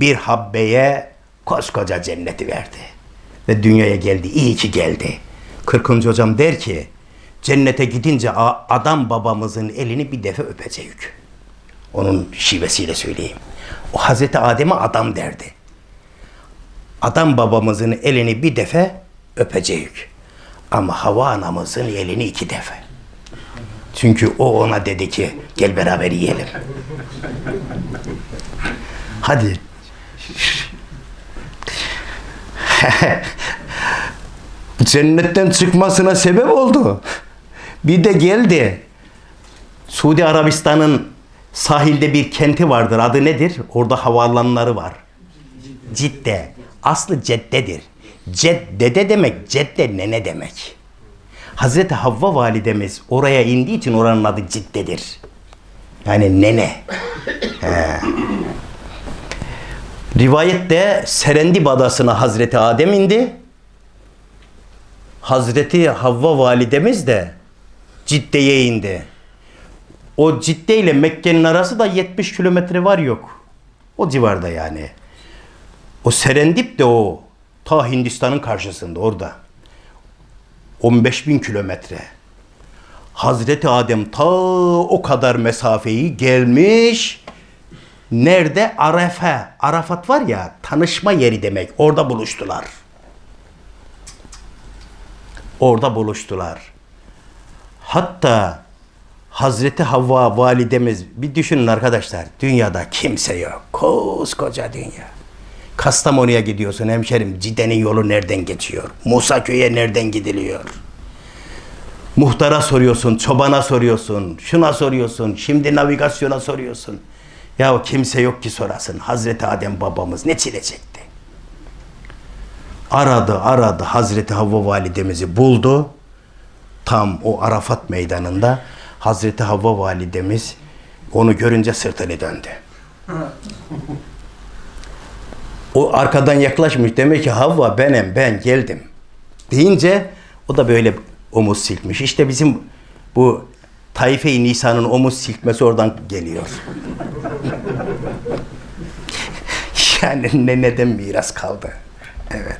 bir habbeye koskoca cenneti verdi. Ve dünyaya geldi. İyi ki geldi. Kırkıncı hocam der ki cennete gidince adam babamızın elini bir defa öpecek. Onun şivesiyle söyleyeyim. O Hazreti Adem'e adam derdi. Adam babamızın elini bir defa öpecek. Ama Hava anamızın elini iki defa. Çünkü o ona dedi ki gel beraber yiyelim. Hadi. Cennetten çıkmasına sebep oldu. Bir de geldi. Suudi Arabistan'ın sahilde bir kenti vardır. Adı nedir? Orada havaalanları var. Cidde. Aslı Cedde'dir. Ceddede demek, Cedde nene demek. Hazreti Havva validemiz oraya indiği için oranın adı Cidde'dir. Yani nene. He. Rivayette Serendip adasına Hazreti Adem indi. Hazreti Havva validemiz de Cidde'ye indi. O Cidde ile Mekke'nin arası da 70 kilometre var yok. O civarda yani. O Serendip de o ta Hindistan'ın karşısında orada. 15 bin kilometre. Hazreti Adem ta o kadar mesafeyi gelmiş. Nerede? Arefe. Arafat var ya tanışma yeri demek. Orada buluştular. Orada buluştular. Hatta Hazreti Havva validemiz bir düşünün arkadaşlar. Dünyada kimse yok. Koskoca dünya. Kastamonu'ya gidiyorsun hemşerim. Cide'nin yolu nereden geçiyor? Musa köy'e nereden gidiliyor? Muhtara soruyorsun, çobana soruyorsun, şuna soruyorsun, şimdi navigasyona soruyorsun. Ya kimse yok ki sorasın. Hazreti Adem babamız ne çile çekti? Aradı, aradı. Hazreti Havva validemizi buldu. Tam o Arafat meydanında Hazreti Havva validemiz onu görünce sırtını döndü. O arkadan yaklaşmış demek ki Havva benim ben geldim deyince o da böyle omuz silkmiş. İşte bizim bu Taife-i Nisan'ın omuz silkmesi oradan geliyor. Yani neneden miras kaldı. Evet.